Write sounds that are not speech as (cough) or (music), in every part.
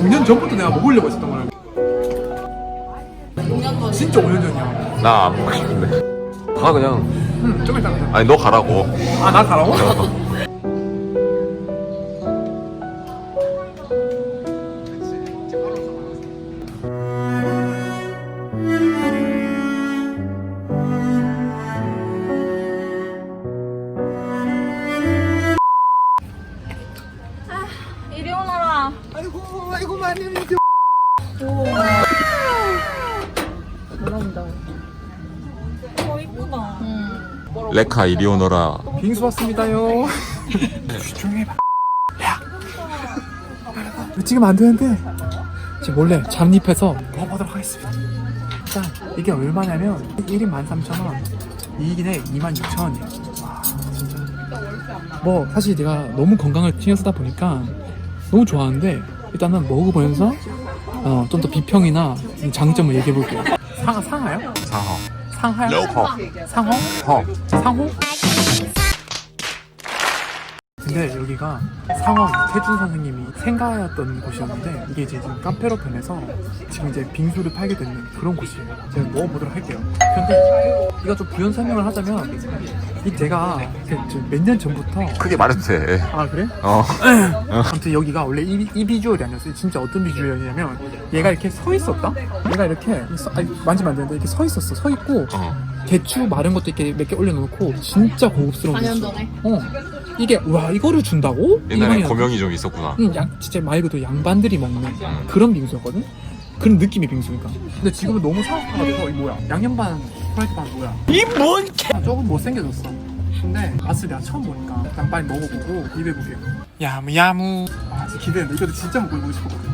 5년 전부터 내가 먹으려고 했었던 거야 5년 전. 진짜 5년 전이야 나안 먹고 싶은데. 가 그냥. 응 좀 이따 가자 아니 너 가라고. 아나 가라고? (laughs) 많이 이렇게 잘한다. 어, 이쁘다. 응. 레카 이리 오너라. 빙수 왔습니다요 조용히 해봐 야 이거 찍으면 안 되는데 지금 몰래 잠입해서 먹어보도록 하겠습니다 일단 이게 얼마냐면 1인 13,000원 2인에 26,000원이에요 와 진짜 뭐 사실 내가 너무 건강을 신경 쓰다 보니까 너무 좋아하는데 일단은 먹어보면서 어, 좀 더 비평이나 장점을 얘기해 볼게요 상하, 상하요? 상어. 상하요? 허. 상호? 허. 상호? 근데 여기가 상원 태준 선생님이 생가였던 곳이었는데 이게 이제 지금 카페로 변해서 지금 이제 빙수를 팔게 되는 그런 곳이에요. 제가 먹어보도록 할게요. 근데 이거 좀 부연 설명을 하자면 이 제가 몇 년 전부터 크게 말해도 돼. 아 그래? 어. 아무튼 여기가 원래 이, 이 비주얼이 아니었어요. 진짜 어떤 비주얼이냐면 얘가 이렇게 서 있었다? 얘가 이렇게 서, 아니, 만지면 안 되는데 이렇게 서 있었어. 서 있고 어. 대추 마른 것도 이렇게 몇 개 올려놓고 진짜 고급스러운 4년 빙수. 전에? 어 이게 와 이거를 준다고? 옛날에 고명이 좀 있었구나. 응, 양, 진짜 말 그대로 양반들이 먹는 그런 빙수였거든? 그런 느낌의 빙수니까. 근데 지금은 너무 사악화가 돼서 이 뭐야? 양념반, 프라이드반 뭐야? 이뭔 개! 아, 조금 못생겨졌어. 근데 맛을 내가 처음 보니까 일단 빨리 먹어보고 입에 보게요. 야무 야무. 아 진짜 기대된다. 이거 진짜 먹어보고 싶었거든.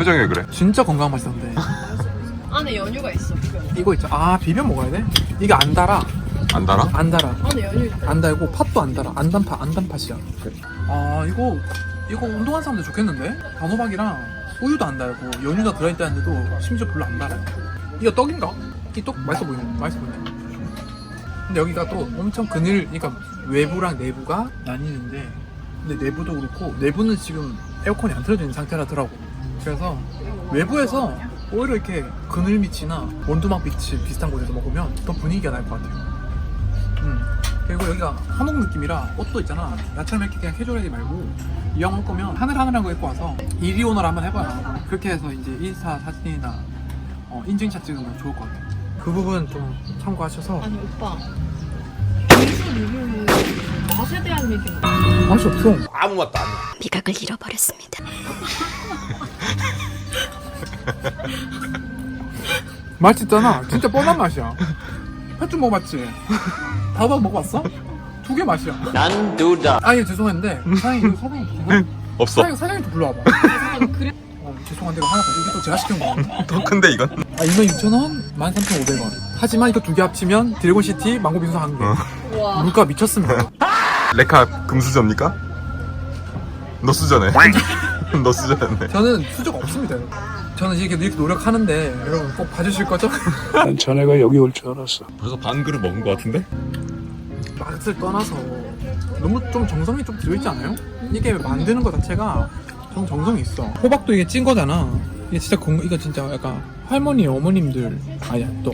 표정이 왜 그래? 진짜 건강 맛있었는데. (laughs) 안에 연유가 있어. 이거 있죠? 아 비벼 먹어야 돼? 이게 안 달아. 안 달아? 안 달아. 안에 연유 있어. 안 달고 팥도 안 달아. 안 단팥, 안 단팥이야. 아 이거 이거 운동하는 사람들 좋겠는데? 단호박이랑 우유도 안 달고 연유가 들어있다는데도 심지어 별로 안 달아요. 이거 떡인가? 이 떡 맛있어 보이네. 맛있어 보이네. 근데 여기가 또 엄청 그늘, 그러니까 외부랑 내부가 나뉘는데 근데 내부도 그렇고 내부는 지금 에어컨이 안 틀어져 있는 상태라더라고. 그래서 외부에서 오히려 이렇게 그늘 밑이나 원두막 빛이 비슷한 곳에서 먹으면 더 분위기가 날 것 같아요. 음. 그리고 여기가 한옥 느낌이라 옷도 있잖아. 나처럼 이렇게 그냥 캐주얼하게 말고 이왕 올 거면 하늘하늘한 거 입고 와서 이리 오너라 한번 해봐요. 그렇게 해서 이제 인스타 사진이나 어, 인증샷 찍으면 좋을 것 같아요. 그 부분 좀 참고하셔서 아니, 오빠. 빙수 리뷰는 맛에 대한 얘기는 맛이 없어. 미각을 잃어버렸습니다. (laughs) (laughs) 맛있잖아. 진짜 뻔한 맛이야. 횟집 먹어봤지? 다밥 먹어봤어? 두 개 맛이야. 난 두다. 아니 죄송한데 사장님 이거 사장님 계세요? (laughs) 없어. 사장님 사장님 좀 불러와봐. 그래? 어, 죄송한데 이거 하나 더 이게 또 제가 시킨 거. 더 큰데 이건? 아, 26,000원, 13,500원. 하지만 이거 두 개 합치면 드래곤 시티 망고 빙수 한 개. 와. 물가 미쳤습니다. (laughs) 레카 금수저입니까? 너 수저네. (laughs) 너 수저였네. 저는 수저가 없습니다. 여러분. 저는 이렇게, 이렇게 노력하는데 여러분 꼭 봐주실 거죠? (laughs) 난 전에가 여기 올 줄 알았어. 벌써 반 그릇 먹은 것 같은데? 맛을 떠나서 너무 좀 정성이 좀 들어있지 않아요? 이게 만드는 것 자체가 좀 정성이 있어. 호박도 이게 찐 거잖아. 이게 진짜 건 이거 진짜 약간 할머니 어머님들 아니야 또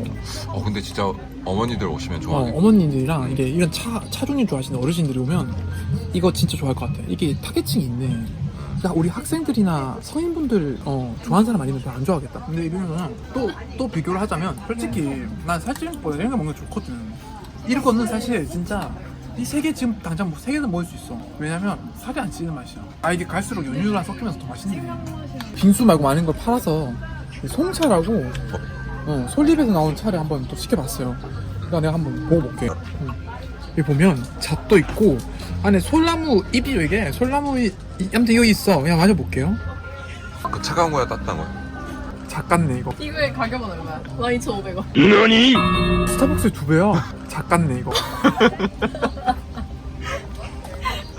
어 근데 진짜 어머니들 오시면 어, 좋아하겠다. 어머님들이랑 이게 이런 차 차종류 좋아하시는 어르신들이 오면 이거 진짜 좋아할 것 같아. 이게 타겟층이 있네. 야, 우리 학생들이나 성인분들 어, 좋아하는 사람 아니면 별로 안 좋아하겠다. 근데 이러면 또, 또 비교를 하자면 솔직히 난 살찌는보다 이런 거 먹는 게 좋거든. 이런 거는 사실 진짜 이 세 개 지금 당장 세 개는 먹을 수 있어. 왜냐면 살이 안 찌는 맛이야. 아 이게 갈수록 연유랑 섞이면서 더 맛있네. 빙수 말고 많은 걸 팔아서 송차라고 어, 솔잎에서 나온 차를 한번 또 시켜봤어요. 그러니까 내가 한번 먹어볼게. 음. 여기 보면 잣도 있고 안에 솔나무 잎이 이게 솔나무 잎 이- 아무튼 이거 있어. 그냥 마셔볼게요. 그 차가운 거야 따뜻한 거야? 작같네 이거. 이거의 가격은 얼마야? 12,500원. 스타벅스 두 배야. 작같네 이거.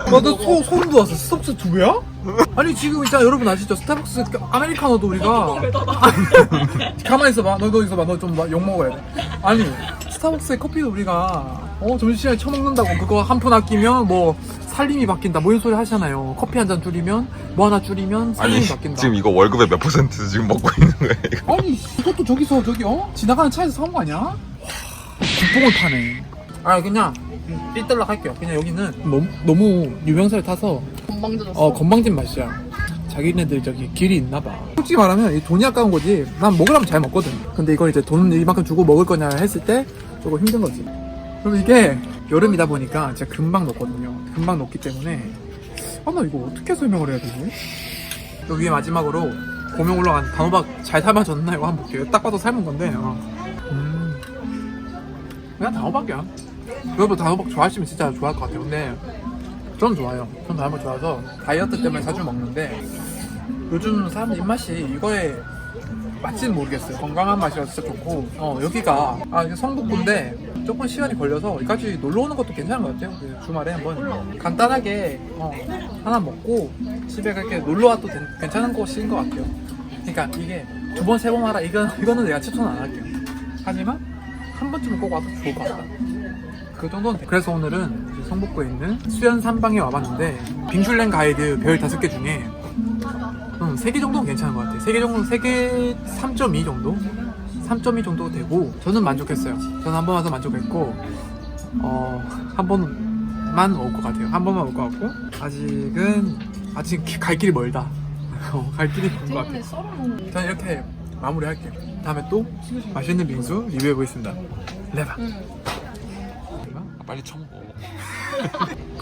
나도 소, 소름 돋았어. 스타벅스 두 배야? 아니 지금 있잖아 여러분 아시죠? 스타벅스 그 아메리카노도 우리가 (laughs) 가만히 있어봐. 너, 너 있어봐. 너 좀 욕 먹어야 돼. 아니 스타벅스의 커피도 우리가 어 점심시간에 처먹는다고 그거 한 푼 아끼면 뭐 살림이 바뀐다. 뭐 이런 소리 하시잖아요. 커피 한 잔 줄이면 뭐 하나 줄이면 살림이 아니 바뀐다. 지금 이거 월급의 몇 퍼센트 지금 먹고 있는 거야 이거? 아니 이것도 저기서 저기 어? 지나가는 차에서 사온 거 아니야? 국뽕을 파네. 아 그냥 삐뚤락 할게요. 그냥 여기는 너무, 너무 유명세를 타서 건방져졌어. 어 건방진 맛이야. 자기네들 저기 길이 있나 봐. 솔직히 말하면 이 돈이 아까운 거지. 난 먹으려면 잘 먹거든. 근데 이걸 이제 돈 이만큼 주고 먹을 거냐 했을 때 조금 힘든 거지 그럼 이게 여름이다 보니까 진짜 금방 녹거든요 금방 녹기 때문에 아 나 이거 어떻게 설명을 해야 되지? 여기 위에 마지막으로 고명 올라간 단호박 잘 삶아졌나 이거 한번 볼게요 딱 봐도 삶은 건데 어. 음. 그냥 단호박이야 여러분 단호박 좋아하시면 진짜 좋아할 것 같아요 근데 전 좋아요. 전 단호박 좋아서 다이어트 때문에 자주 먹는데 요즘 사람들 입맛이 이거에 맞지는 모르겠어요. 건강한 맛이라서 진짜 좋고 어 여기가 아 이게 성북구인데 조금 시간이 걸려서 여기까지 놀러 오는 것도 괜찮은 것 같아요. 그 주말에 한번 간단하게 어, 하나 먹고 집에 그렇게 놀러 와도 된- 괜찮은 곳인 것 같아요. 그러니까 이게 두 번 세 번 하라 이거 이거는 내가 추천 안 할게요. 하지만 한 번쯤은 꼭 와도 좋을 것 같다. 그 정도는 돼. 그래서 오늘은 성북구에 있는 수연 삼방에 와봤는데 빙슐랭 가이드 별 다섯 개 중에 음, 3개 정도는 괜찮은 것 같아요. 3개 정도, 3개 3.2 정도? 3.2 정도 되고 저는 만족했어요. 저는 한 번 와서 만족했고 어, 한 번만 올 것 같아요. 한 번만 올 것 같고 아직은 아직 갈 길이 멀다. (laughs) 어, 갈 길이 먼것 같아요. 저는 이렇게 마무리할게요. 다음에 또 맛있는 빙수 리뷰해 보겠습니다. 레바. 응. 빨리 처먹어 (laughs)